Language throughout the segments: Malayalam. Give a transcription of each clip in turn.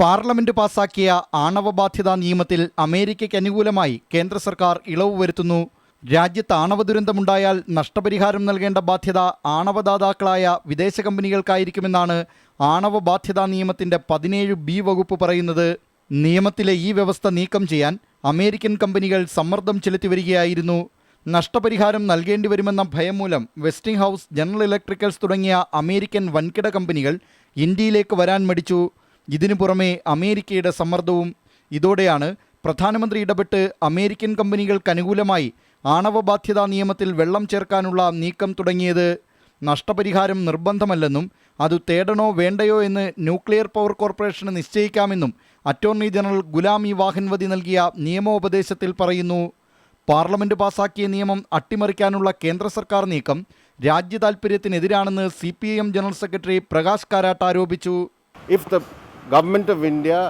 പാർലമെന്റ് പാസാക്കിയ ആണവ ബാധ്യതാ നിയമത്തിൽ അമേരിക്കയ്ക്ക് അനുകൂലമായി കേന്ദ്ര സർക്കാർ ഇളവ് വരുത്തുന്നു. രാജ്യത്ത് ആണവ ദുരന്തമുണ്ടായാൽ നഷ്ടപരിഹാരം നൽകേണ്ട ബാധ്യത ആണവദാതാക്കളായ വിദേശ കമ്പനികൾക്കായിരിക്കുമെന്നാണ് ആണവ ബാധ്യതാ നിയമത്തിന്റെ പതിനേഴ് ബി വകുപ്പ് പറയുന്നത്. നിയമത്തിലെ ഈ വ്യവസ്ഥ നീക്കം ചെയ്യാൻ അമേരിക്കൻ കമ്പനികൾ സമ്മർദ്ദം ചെലുത്തി വരികയായിരുന്നു നഷ്ടപരിഹാരം നൽകേണ്ടി വരുമെന്ന ഭയം മൂലം വെസ്റ്റിംഗ് ഹൗസ് ജനറൽ ഇലക്ട്രിക്കൽസ് തുടങ്ങിയ അമേരിക്കൻ വൻകിട കമ്പനികൾ ഇന്ത്യയിലേക്ക് വരാൻ മടിച്ചു. ഇതിനു പുറമെ അമേരിക്കയുടെ സമ്മർദ്ദവും ഇതോടെയാണ് പ്രധാനമന്ത്രി ഇടപെട്ട് അമേരിക്കൻ കമ്പനികൾക്ക് അനുകൂലമായി ആണവ ബാധ്യതാ നിയമത്തിൽ വെള്ളം ചേർക്കാനുള്ള നീക്കം തുടങ്ങിയത്. നഷ്ടപരിഹാരം നിർബന്ധമല്ലെന്നും അത് തേടണോ വേണ്ടയോ എന്ന് ന്യൂക്ലിയർ പവർ കോർപ്പറേഷന് നിശ്ചയിക്കാമെന്നും attorney general Ghulam E Vahanvati നൽകിയ നിയമോപദേശത്തിൽ പറയുന്നു. പാർലമെന്റ് പാസാക്കിയ നിയമം അട്ടിമറിക്കാനുള്ള കേന്ദ്ര സർക്കാർ നീക്കം രാജ്യ താൽപ്പര്യത്തിനെതിരാണെന്ന് C P I M general secretary Prakash Karat ആരോപിച്ചു. If the government of India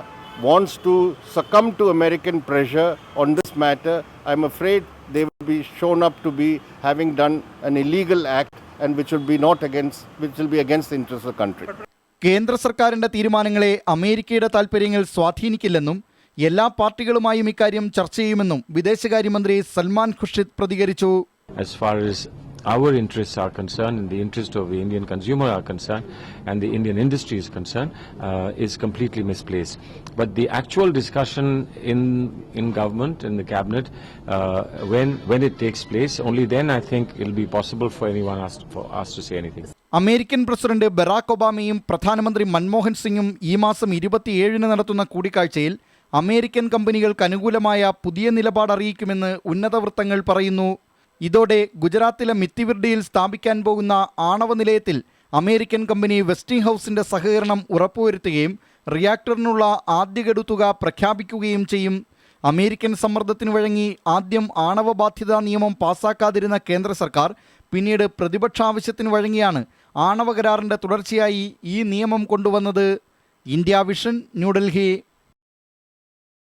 wants to succumb to American pressure on this matter, I'm afraid they will be shown up to be having done an illegal act and which will be not against which will be against the interests of the country. കേന്ദ്ര സർക്കാരിന്റെ തീരുമാനങ്ങളെ അമേരിക്കയുടെ താൽപ്പര്യങ്ങൾ സ്വാധീനിക്കില്ലെന്നും എല്ലാ പാർട്ടികളുമായും ഇക്കാര്യം ചർച്ച ചെയ്യുമെന്നും വിദേശകാര്യമന്ത്രി സൽമാൻ ഖുർഷിദ് പ്രതികരിച്ചു as far as our interests are concerned and the interest of the Indian consumer are concerned and the Indian industry is concerned uh, is completely misplaced. But the actual discussion in in government in the cabinet uh, when when it takes place only then I think it will be possible for anyone asked, for us to say anything. American president Barack ഒബാമയും പ്രധാനമന്ത്രി മൻമോഹൻ സിംഗും ഈ മാസം ഇരുപത്തിയേഴിന് നടത്തുന്ന കൂടിക്കാഴ്ചയിൽ അമേരിക്കൻ കമ്പനികൾക്ക് അനുകൂലമായ പുതിയ നിലപാട് അറിയിക്കുമെന്ന് ഉന്നത വൃത്തങ്ങൾ പറയുന്നു ഇതോടെ ഗുജറാത്തിലെ മിത്തിവിർഡിയിൽ സ്ഥാപിക്കാൻ പോകുന്ന ആണവ നിലയത്തിൽ അമേരിക്കൻ കമ്പനി വെസ്റ്റിംഗ് ഹൗസിന്റെ സഹകരണം ഉറപ്പുവരുത്തുകയും റിയാക്ടറിനുള്ള ആദ്യഗഡു തുക പ്രഖ്യാപിക്കുകയും ചെയ്യും. അമേരിക്കൻ സമ്മർദ്ദത്തിന് വഴങ്ങി ആദ്യം ആണവ ബാധ്യതാ നിയമം പാസാക്കാതിരുന്ന കേന്ദ്ര സർക്കാർ പിന്നീട് പ്രതിപക്ഷ ആവശ്യത്തിന് വഴങ്ങിയാണ് ആണവ കരാറിന്റെ തുടർച്ചയായി ഈ നിയമം കൊണ്ടുവന്നത്. India vision New Delhi.